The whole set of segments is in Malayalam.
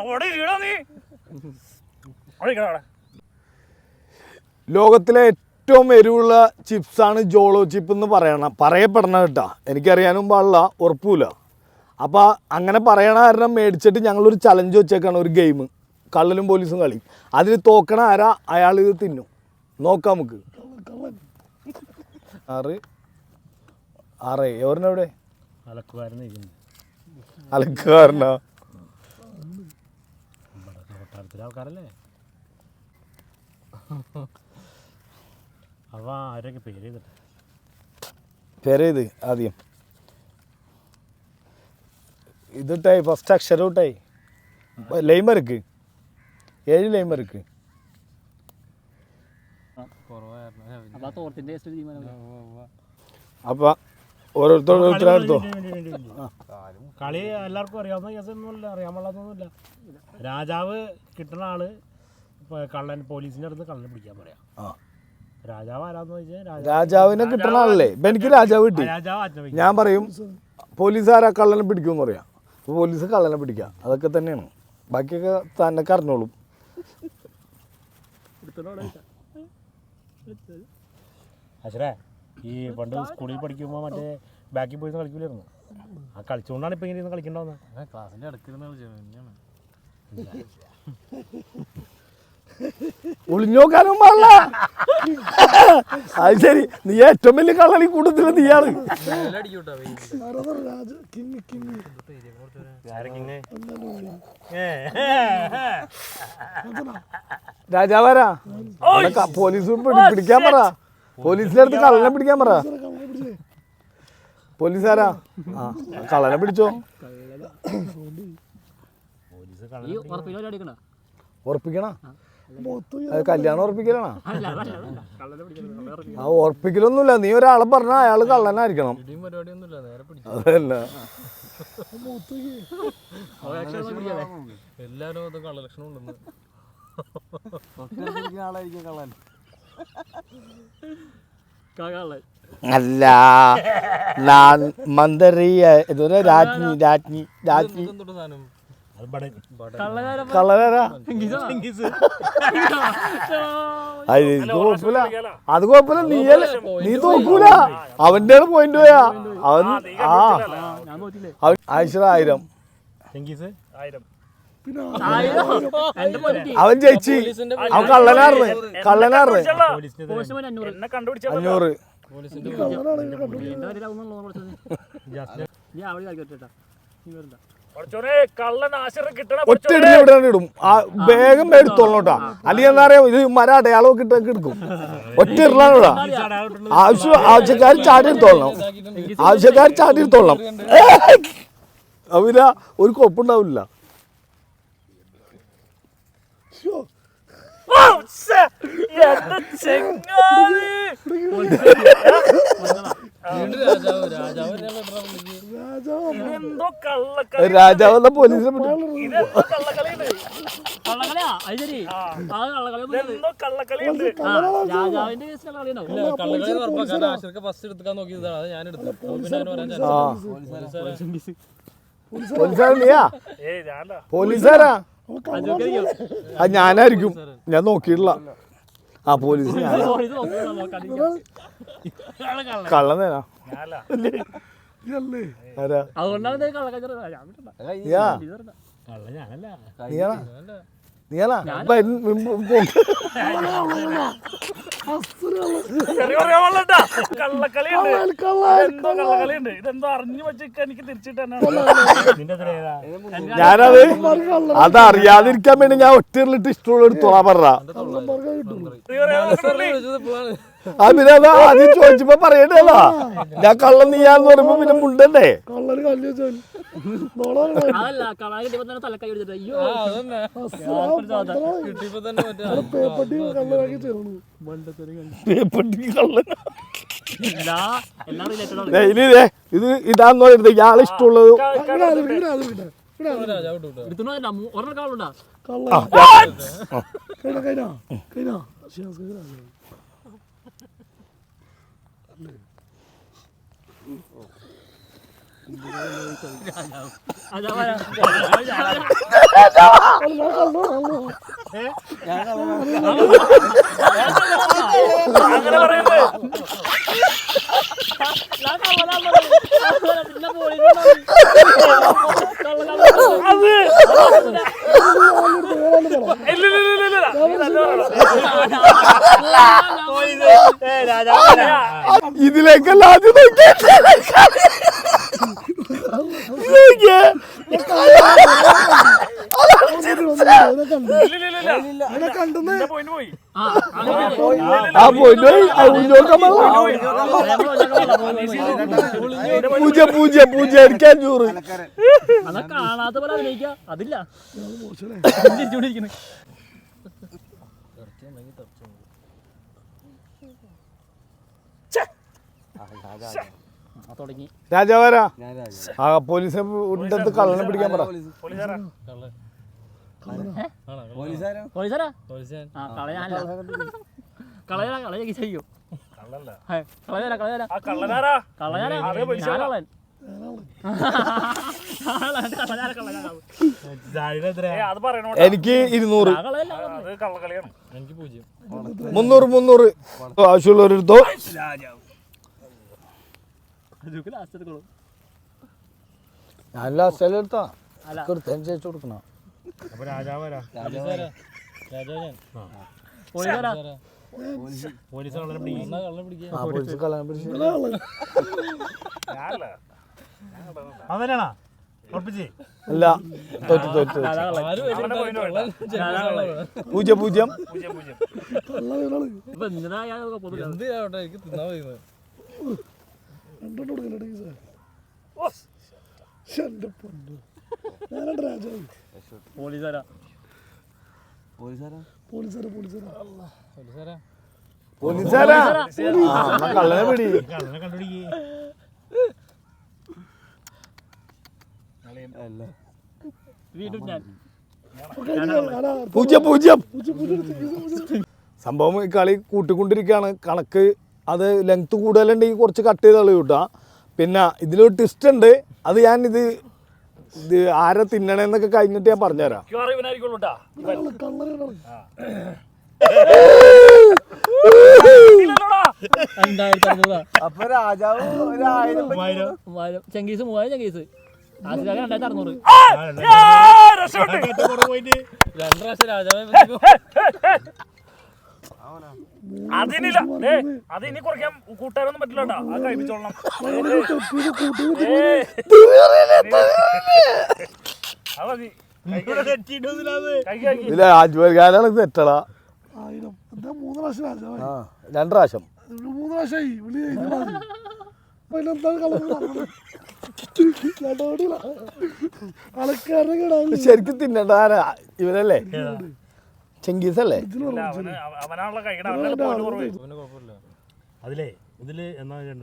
അവിടെ വീടാ നീ. അവിടെ ലോകത്തിലെ ഏറ്റവും എരിവുള്ള ചിപ്സാണ് ജോളോ ചിപ്പ് എന്ന് പറയണം പറയപ്പെടണം കേട്ടാ. എനിക്കറിയാനും പാടില്ല ഉറപ്പില്ല അപ്പോൾ അങ്ങനെ പറയണ കാരണം മേടിച്ചിട്ട് ഞങ്ങളൊരു ചലഞ്ച് വെച്ചേക്കാണ് ഒരു ഗെയിം കള്ളലും പോലീസും കളി. അതിൽ തോക്കണ ആരാ? അയാൾ ഇത് തിന്നും. നോക്കാം നമുക്ക്. ആറ്. ആറ്. എവിടെ? അലക്കുകാരനാ? നിൽക്കുന്നു കൊട്ടാരത്തിലെ ആൾക്കാരല്ലേ അവ ആരൊക്കെ പേര് ചെയ്തിട്ട്? പേര് ചെയ്ത് ആദ്യം. ഇതിട്ടായി ഫസ്റ്റ് അക്ഷരം ഇട്ടായി. ലൈമർക്ക്. ഏഴ് ലൈമർക്ക്. അപ്പം ഓരോരുത്തർ ഓരോരുത്തരെടുത്തോ കളി എല്ലാവർക്കും അറിയാവുന്ന കേസൊന്നുമില്ല അറിയാൻ പാടാത്തൊന്നുമില്ല രാജാവ് കിട്ടുന്ന ആൾ കള്ളൻ പോലീസിന്റെ അടുത്ത് കള്ളനെ പിടിക്കാൻ പറയാം. രാജാവ് ആരാന്ന് രാജാവ്. രാജാവിനെ കിട്ടണ ആളല്ലേ? ഇപ്പൊ എനിക്ക് രാജാവ് കിട്ടി. രാജാവ് ഞാൻ പറയും പോലീസുകാരാ കള്ളനെ പിടിക്കുമെന്ന് പറയാം. അപ്പോൾ പോലീസ് കള്ളനെ പിടിക്കാം. അതൊക്കെ തന്നെയാണ്. ബാക്കിയൊക്കെ തന്നെ കറിഞ്ഞോളും അച്ഛനെ ഈ പണ്ട് സ്കൂളിൽ പഠിക്കുമ്പോൾ മറ്റേ ബാക്കിൽ പോയി കളിക്കില്ലായിരുന്നു ആ കളിച്ചുകൊണ്ടാണ് ഇപ്പൊ ഇങ്ങനെ ഇരുന്ന് കളിക്കണ്ടാവുന്നത് തന്നെയാണ് ഒളിഞ്ഞോക്കാനും പാടില്ല. അത് ശരി നീ ഏറ്റവും വലിയ കള്ളളി കൂടുതൽ നീയാണ്. രാജാവാരാ? പോലീസും ക- പോലീസ് പിടി- പിടിക്കാൻ പറ. പോലീസിന്റെ അടുത്ത് കള്ളനെ പിടിക്കാൻ പറ. പോലീസാരാ? ആ കള്ളനെ പിടിച്ചോ? ഉറപ്പിക്കണ? അത് കല്യാണം ഉറപ്പിക്കലാണോ? ആ ഉറപ്പിക്കലൊന്നുമില്ല. നീ ഒരാളെ പറഞ്ഞാൽ അയാൾ കള്ളനായിരിക്കണം. പരിപാടിയൊന്നുമില്ല നേരെ പിടിച്ചു. അതല്ല. എല്ലാരും കള്ളൻ. അല്ല ഞാൻ മന്ദറിയ ഇതൊരു രാജ്ഞി രാജ്ഞി രാജ്ഞി. അത് കൊഴപ്പില്ല. അത് എനിക്ക് കുഴപ്പമില്ല അത് കുഴപ്പമില്ല നീയല്ലേ? നീ തോക്കൂല അവന്റെ പോയിന്റ് പോയാ. അവൻ ആ. ആയിരം. ആയിരം. അവൻ ജയിച്ചു അവൻ കള്ളനാർന്ന് കള്ളനാർന്ന് അഞ്ഞൂറ് എന്നെ കണ്ടുപിടിച്ച അഞ്ഞൂറ് എന്റെ വരെ ആവുന്നുള്ളൂ വിളിച്ചത് നീ നീ വരണ്ട കുറച്ചോനെ കള്ളൻ ആശ്രയം കിട്ടണ ഒറ്റ ഇടിന് ഇവിടെ ഇടും ആ വേഗം എടുത്തോളണം കേട്ടാ അല്ലെങ്കിൽ എന്താ പറയാ ഇത് മര അടയാളം ഇട്ടൊക്കെ എടുക്കും ഒറ്റ ഇടലാണ് ഇവിടെ ആവശ്യം ആവശ്യക്കാർ ചാടി എടുത്തോളണം ആവശ്യക്കാർ ചാടി എടുത്തോളണം അവര ഒരു കൊപ്പുണ്ടാവില്ല എന്തോ കള്ളക്കളി രാജാവ് പോലീസിനെ കള്ളക്കളിയാ അത് ശരി ആ കള്ളക്കളി രാജാവിന്റെ കേസ് ഫസ്റ്റ് എടുക്കാൻ നോക്കിയതാണ്. അത് ഞാൻ എടുത്തു. പിന്നെ പോലീസുകാരൻ നീയാ? പോലീസുകാരാ ആ ഞാനായിരിക്കും. ഞാൻ നോക്കിയിട്ടില്ല. ആ പോലീസ് ഞാൻ അതുകൊണ്ടാണ് കള്ളക്കളി ഞാൻ വിട്ടണ്ട. നീയാ ഇത് വരണ്ട. കള്ള ഞാനല്ല നീയാണാ നീയാണാ ഇപ്പൊ എൻ- മുമ്പ് പോ- ചെറിയ പറയാൻ കള്ളക്കളിയുണ്ട്. ഇതെന്തോ കള്ളക്കളിയുണ്ട് ഇതെന്തോ അറിഞ്ഞു വെച്ചിട്ട് എനിക്ക് തിരിച്ചിട്ട് തന്നെ നിന്റെ എത്ര ഏതാ? ഞാനത് അത് അറിയാതിരിക്കാൻ വേണ്ടി ഞാൻ ഒറ്റ ഇഷ്ടമുള്ള ഒരു എടുത്തോളാ പറ അത് ആദ്യം ചോദിച്ചപ്പോ പറയണ്ടല്ല ഞാൻ കള്ളൻ നീയാന്ന് പറയുമ്പോ പിന്നെ മുണ്ടണ്ടേ? അതല്ല ഇത് ഇതാന്ന് പറയുന്നത് തലക്കൈ ഇഷ്ടമുള്ളത്. തന്നെ മറ്റേ പേപ്പട്ടി കള്ളൻ എല്ലാ എല്ലാം റിലേറ്റഡ് ആണ് ദേ, ഇനി ദേ, ഇത് ഇതാന്ന് പറയുന്നത് ഇയാളെ ഇഷ്ടമുള്ളത് രാജാവ് വിട്ടു എടുത്തുണ്ടോ ഒരെണ്ണം കാളുണ്ടാ ആ, ഇതിലേക്കല്ല ആദ്യം നോക്കിയേ. ആ പോയിട്ട് പോയി. ആ പൂജ അതാ കാണാത്ത പോലെ അഭിനയിക്ക. അതില്ല. രാജാവാരാ? ആ പോലീസ് ഉണ്ടത്ത് കള്ളനെ പിടിക്കാൻ പറ. എനിക്ക് ഇരുന്നൂറ്. മുന്നൂറ് മുന്നൂറ്. ആവശ്യമുള്ളവരെടുത്തോ. ലാസ്റ്റ് എടുക്കുള്ളൂ ഞാൻ ലാസ്റ്റ് എടുത്താ? അല്ല. കൃത്യം ചേച്ചു കൊടുക്കണം? അപ്പൊ രാജാവാരാ പോലീസ് കള്ളനെ പിടിക്കുക അവനാണാ അല്ല. തോറ്റ് തോറ്റ് തോറ്റ്. ആരും അവന്റെ point വേണ്ട. പൂജ്യം പൂജ്യം. പോലീസാരാ. കള്ളനെ പിടി. കള്ളനെ കണ്ടുപിടിക്കേ. വീണ്ടും ഞാൻ. പൂജ്യം പൂജ്യം. സംഭവം ഈ കളി കൂട്ടിക്കൊണ്ടിരിക്കുകയാണ്. കണക്ക് അത് ലെങ്ത് കൂടുതലുണ്ടെങ്കിൽ കുറച്ച് കട്ട് ചെയ്ത് തള്ളി കിട്ടാം പിന്നെ ഇതിലൊരു ട്വിസ്റ്റ് ഉണ്ട്. അത് ഞാൻ ഇത് ഇത് ആരെ തിന്നണെന്നൊക്കെ കഴിഞ്ഞിട്ട് ഞാൻ പറഞ്ഞുതരാം. അപ്പൊ രാജാവ് ചെങ്കീസ് മൂവായിരം ചെങ്കീസ്. രണ്ടായിരത്തി അറുന്നൂറ്. പോയിട്ട് രണ്ടു പ്രാവശ്യം രാജാവെ അതിനില്ല ഏ അത് ഇനി കുറയ്ക്കാൻ കൂട്ടാനൊന്നും പറ്റില്ല കേട്ടാ. അത് കഴിപ്പിച്ചോളണം അത് മതി. ഇല്ല തെറ്റടാ. ആയിരം. എന്താ മൂന്ന് പ്രാവശ്യം ആ രണ്ട് പ്രാവശ്യം. മൂന്ന് പ്രാവശ്യമായി. വിളി ശരിക്കും തിന്നണ്ട ഇവരല്ലേ? ചെങ്കീസ് അല്ലേ? അവനാണല്ലോ കഴിക്കണം അതിലേ ഇതിൽ എന്നാ ഞാൻ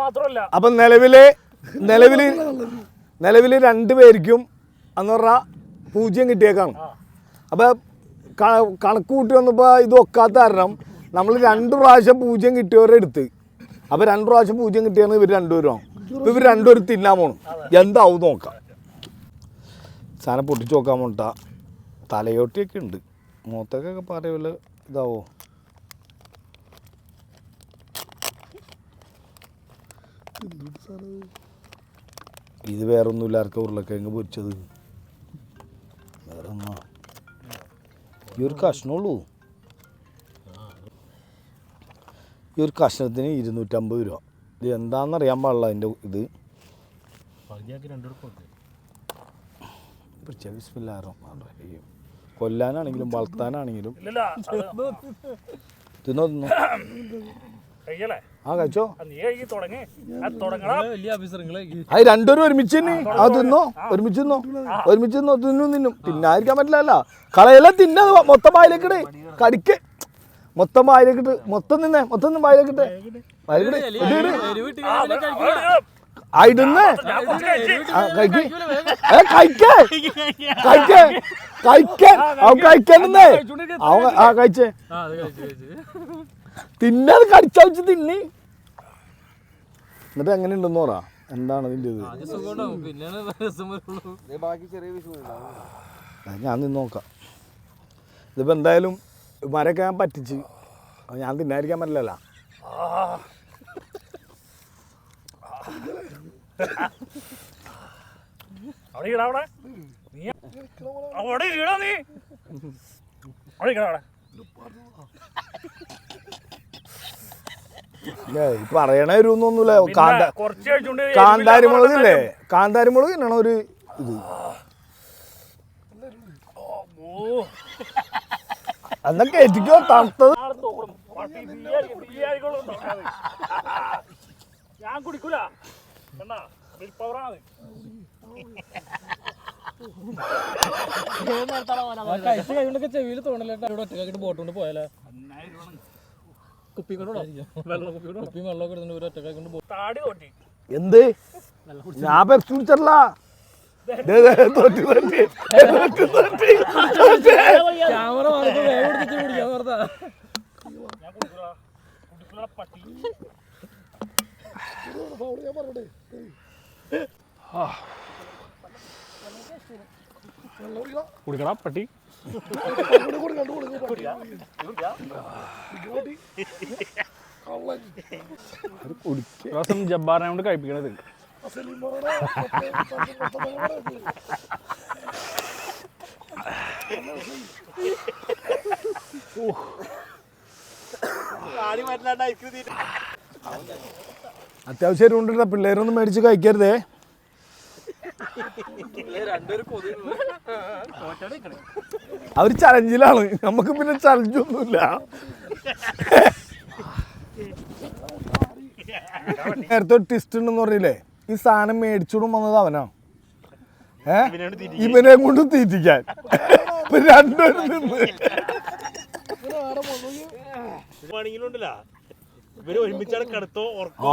മാത്രമല്ല. അപ്പം നിലവിൽ നിലവിൽ നിലവിൽ രണ്ട് പേർക്കും എന്ന് പറഞ്ഞാൽ പൂജ്യം കിട്ടിയേക്കാണ്. അപ്പൊ കണക്ക് കൂട്ടി വന്നപ്പോൾ ഇത് ഒക്കാത്ത കാരണം നമ്മൾ രണ്ട് പ്രാവശ്യം പൂജ്യം കിട്ടിയവരെ എടുത്ത് അപ്പോൾ രണ്ട് പ്രാവശ്യം പൂജ്യം കിട്ടിയാണ് ഇവർ രണ്ടുപേരും ഇപ്പം ഇവർ രണ്ടുപേരും തിന്നാൻ പോകണം എന്താവും നോക്കാം. സാധനം പൊട്ടിച്ച് നോക്കാൻ പോണ്ട തലയോട്ടിയൊക്കെ ഉണ്ട് മൂത്തൊക്കെ പറയുമല്ലോ ഇതാവോ? ഇത് വേറെ ഒന്നുമില്ല ആർക്കും ഉരുളക്കിഴങ്ങ് പൊരിച്ചത്? വേറെ ഒന്നാ ഈ ഒരു കഷ്ണമുള്ളൂ. ഈ ഒരു കഷ്ണത്തിന് ഇരുന്നൂറ്റമ്പത് രൂപ. ഇത് എന്താണെന്നറിയാൻ പാടില്ല അതിന്റെ ഇത്. പകുതിയാക്കി രണ്ടു കൊടുക്കും. പിടിച്ച റഹീം. കൊല്ലാനാണെങ്കിലും വളർത്താനാണെങ്കിലും. തിന്നോ തിന്നോ. ആ കഴിച്ചോ. അത് രണ്ടുപേരും ഒരുമിച്ച് തന്നെ ആ തിന്നോ. ഒരുമിച്ച് തിന്നോ. ഒരുമിച്ച് തിന്നോ തിന്നും തിന്നും. തിന്നായിരിക്കാൻ പറ്റില്ലല്ല. കളയെല്ലാം തിന്നത് മൊത്തം വായിലേക്കിടേ കടിക്ക്. മൊത്തം വായിലേക്കിട്ട് മൊത്തം നിന്നേ മൊത്തം നിന്ന് വായിലേക്കിട്ടെ വായിലേക്കിട്ട്. ആ ഇടുന്നേ കഴിക്ക്. കഴിക്കേ. കഴിക്കേ. കഴിക്കാൻ അവൻ കഴിക്കാനെന്നേ അവൻ ആ കഴിച്ചേ. തിന്നത് കടിച്ചവച്ച് തിന്നി. എന്നിട്ട് എങ്ങനെയുണ്ടെന്ന് പറ. എന്താണ് ഇതിന്റെ ഇത് ഞാൻ നിന്ന് നോക്കാം. ഇതിപ്പോൾ എന്തായാലും മരൊക്കെ ഞാൻ പറ്റിച്ച്. ഞാൻ തിന്നായിരിക്കാൻ പറ്റില്ലല്ലോ. അവിടെ ഇടാ അവിടെ. നീ അവിടെ ഇടാ നീ. അവിടെ ഇടാ അവിടെ. പറയണ വരുന്നൊന്നുമില്ല കാന്ത കാന്താരിമുളകില്ലേ കാന്താരിമുളക് തന്നെയാണ് ഒരു ഇത്. ഓ എത്തിക്കോ തണുത്തത്. കഴിച്ച് കഴിയുകൊണ്ടൊക്കെ ചെവിയിൽ തോന്നലേട്ടാ ഇവിടെ ഒറ്റക്കാക്കിട്ട് ബോട്ട് കൊണ്ട് പോയാലേ? കുപ്പി കൊണ്ട് വെള്ളം കുപ്പി കൊണ്ട് കുപ്പി വെള്ളമൊക്കെ എടുത്തിട്ട് ഒരു ഒറ്റക്കാക്കി കൊണ്ട് താടി തോട്ടി. എന്ത്? ഞാൻ പെപ്സി കുടിച്ചല്ല. ക്യാമറ മാറിട്ട് വേഗം എടുത്തിട്ട് കുടിക്കാൻ പറഞ്ഞാ പട്ടി. ഞാൻ പറഞ്ഞേ കുടിക്കടാ പട്ടി. ദിവസം ജബ്ബാറിനെ കൊണ്ട് കഴിപ്പിക്കണത്. അത്യാവശ്യം എരിവുണ്ടിട്ട പിള്ളേരൊന്നും മേടിച്ച് കഴിക്കരുതേ. അവർ ചലഞ്ചിലാണ്. നമുക്ക് പിന്നെ ചലഞ്ചൊന്നുമില്ല. നേരത്തെ ഒരു ട്വിസ്റ്റ് ഉണ്ടെന്ന് പറഞ്ഞില്ലേ? ഈ സാധനം മേടിച്ചോടും വന്നത് അവനാ. ഏ? ഇവനെ കൊണ്ട് തീറ്റിക്കാൻ രണ്ടുപേരും നിന്ന്. ഇവർ ഒരുമിച്ചാണ് കിടത്തോ ഉറക്കോ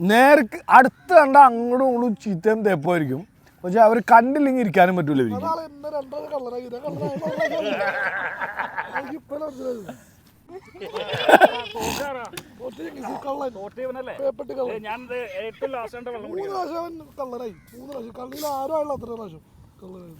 നേർക്ക് അടുത്ത് കണ്ട അങ്ങോട്ടും ഇങ്ങോട്ടും ചീത്തയും തേപ്പായിരിക്കും പക്ഷെ അവർ കണ്ടില്ലെങ്കിൽ ഇരിക്കാനും പറ്റൂല മൂന്ന് പ്രാവശ്യം കള്ളനായി. മൂന്ന് പ്രാവശ്യം. കള്ളിയിൽ ആരും ആയുള്ള അത്ര പ്രാവശ്യം? കള്ളനായി.